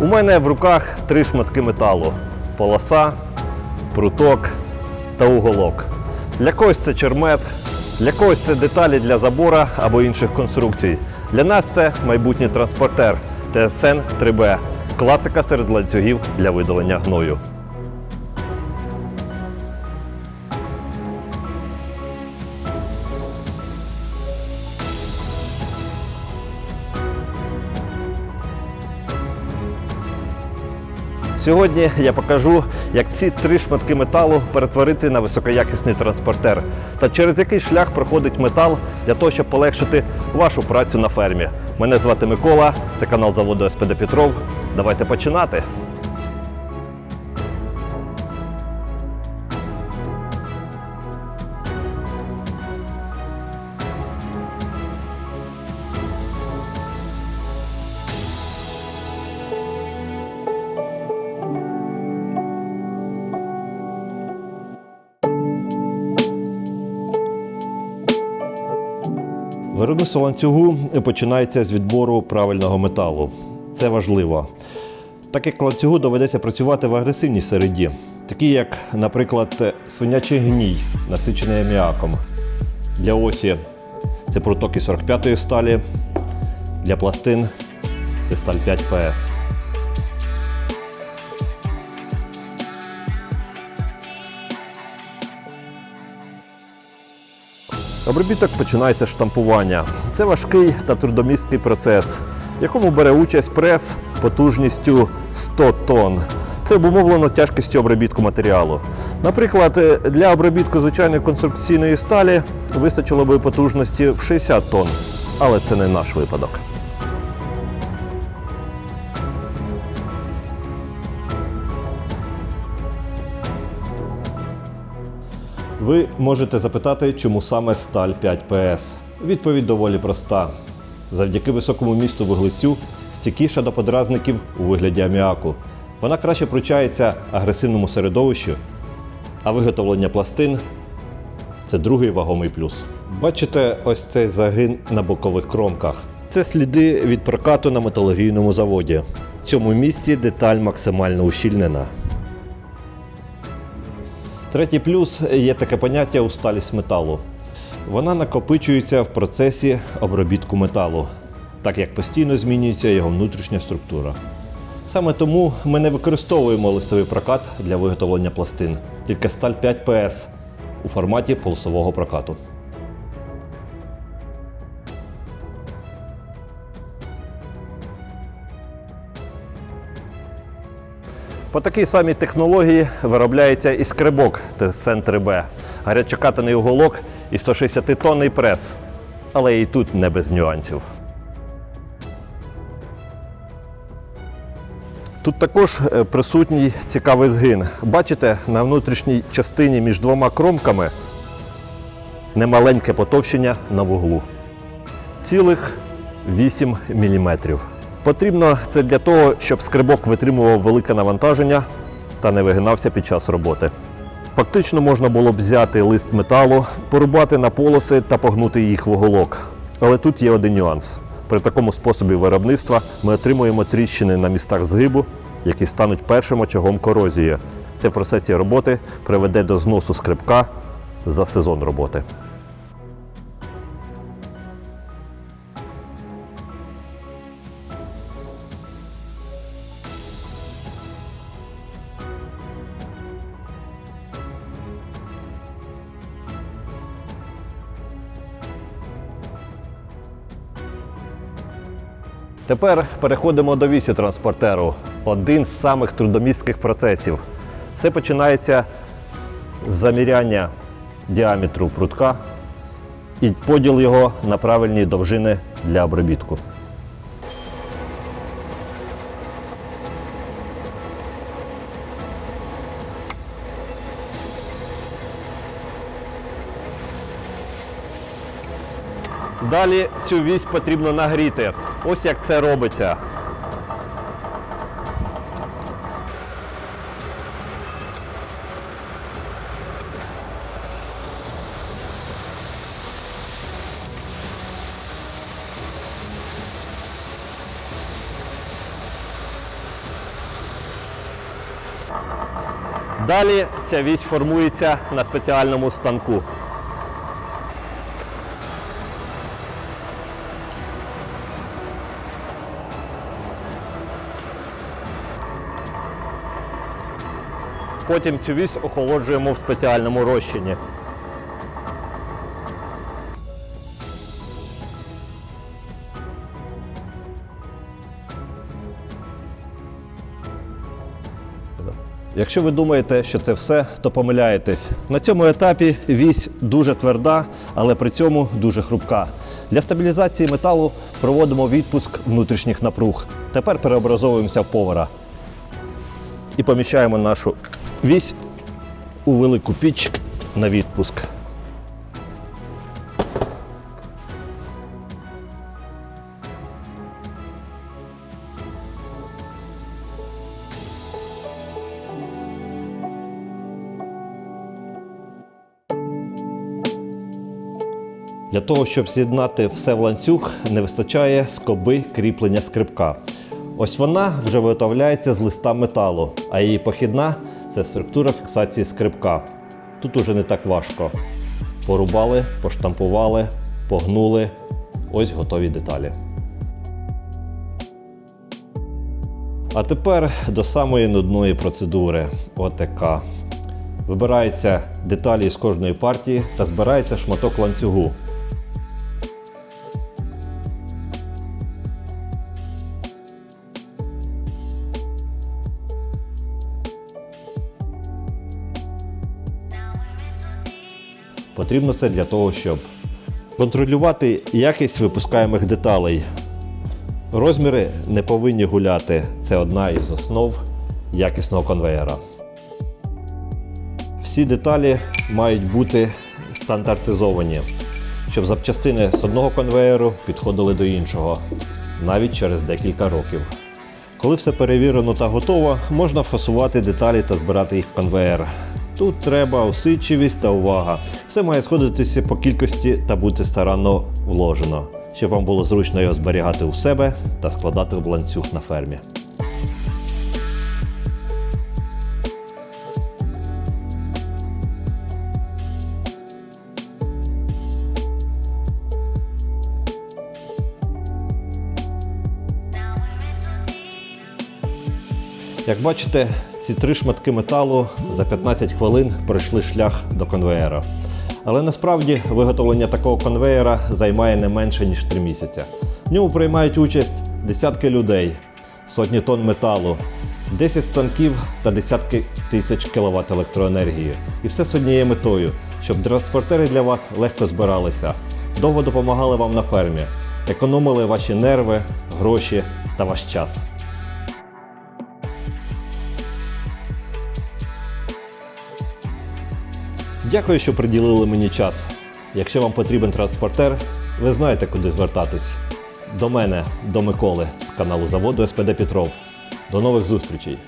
У мене в руках три шматки металу: полоса, пруток та уголок. Для когось це чермет, для когось це деталі для забора або інших конструкцій. Для нас це майбутній транспортер ТСН 3Б, класика серед ланцюгів для видалення гною. Сьогодні я покажу, як ці три шматки металу перетворити на високоякісний транспортер та через який шлях проходить метал для того, щоб полегшити вашу працю на фермі. Мене звати Микола, це канал заводу СПД Петров. Давайте починати. Виробництво ланцюгу починається з відбору правильного металу. Це важливо. Так як ланцюгу доведеться працювати в агресивній середі, такі як, наприклад, свинячий гній, насичений аміаком. Для осі це протоки 45-ї сталі, для пластин це сталь 5 ПС. Обробіток починається штампування. Це важкий та трудомісткий процес, в якому бере участь прес потужністю 100 тонн. Це обумовлено тяжкістю обробітку матеріалу. Наприклад, для обробітку звичайної конструкційної сталі вистачило би потужності в 60 тонн, але це не наш випадок. Ви можете запитати, чому саме сталь 5 ПС. Відповідь доволі проста. Завдяки високому місту вуглецю стійкіша до подразників у вигляді аміаку. Вона краще пручається агресивному середовищу, а виготовлення пластин це другий вагомий плюс. Бачите ось цей загин на бокових кромках. Це сліди від прокату на металургійному заводі. В цьому місці деталь максимально ущільнена. Третій плюс є таке поняття усталість металу. Вона накопичується в процесі обробітку металу, так як постійно змінюється його внутрішня структура. Саме тому ми не використовуємо листовий прокат для виготовлення пластин, тільки сталь 5 ПС у форматі полосового прокату. По такій самій технології виробляється і скребок ТСН 3Б, гарячокатаний уголок і 160-тонний прес. Але і тут не без нюансів. Тут також е, присутній цікавий згин. Бачите, на внутрішній частині між двома кромками немаленьке потовщення на вуглу. Цілих 8 мм. Потрібно це для того, щоб скрибок витримував велике навантаження та не вигинався під час роботи. Фактично можна було взяти лист металу, порубати на полоси та погнути їх в уголок. Але тут є один нюанс. При такому способі виробництва ми отримуємо тріщини на містах згибу, які стануть першим очагом корозії. Це в процесі роботи приведе до зносу скрипка за сезон роботи. Тепер переходимо до вісі транспортеру. Один з самих трудомістких процесів. Все починається з заміряння діаметру прутка і поділ його на правильні довжини для обробітку. Далі цю вісь потрібно нагріти. Ось як це робиться. Далі ця вісь формується на спеціальному станку. Потім цю вісь охолоджуємо в спеціальному розчині. Якщо ви думаєте, що це все, то помиляєтесь. На цьому етапі вісь дуже тверда, але при цьому дуже хрупка. Для стабілізації металу проводимо відпуск внутрішніх напруг. Тепер переобразовуємося в повара і поміщаємо нашу вісь у велику піч на відпуск. Для того, щоб з'єднати все в ланцюг, не вистачає скоби кріплення скрипка. Ось вона вже виготовляється з листа металу, а її похідна це структура фіксації скрипка. Тут уже не так важко. Порубали, поштампували, погнули. Ось готові деталі. А тепер до самої нудної процедури ОТК. Вибираються деталі з кожної партії та збирається шматок ланцюгу. Потрібно це для того, щоб контролювати якість випускаємих деталей. Розміри не повинні гуляти. Це одна із основ якісного конвеєра. Всі деталі мають бути стандартизовані, щоб запчастини з одного конвеєру підходили до іншого, навіть через декілька років. Коли все перевірено та готово, можна фасувати деталі та збирати їх в конвеєр. Тут треба усидчивість та увага. Все має сходитися по кількості та бути старанно вложено, щоб вам було зручно його зберігати у себе та складати в ланцюг на фермі. Як бачите, ці три шматки металу за 15 хвилин пройшли шлях до конвеєра. Але насправді виготовлення такого конвеєра займає не менше ніж 3 місяці. В ньому приймають участь десятки людей, сотні тонн металу, 10 станків та десятки тисяч кіловат електроенергії. І все з однією метою, щоб транспортери для вас легко збиралися, довго допомагали вам на фермі, економили ваші нерви, гроші та ваш час. Дякую, що приділили мені час. Якщо вам потрібен транспортер, ви знаєте, куди звертатись. До мене, до Миколи з каналу заводу СПД Петров. До нових зустрічей!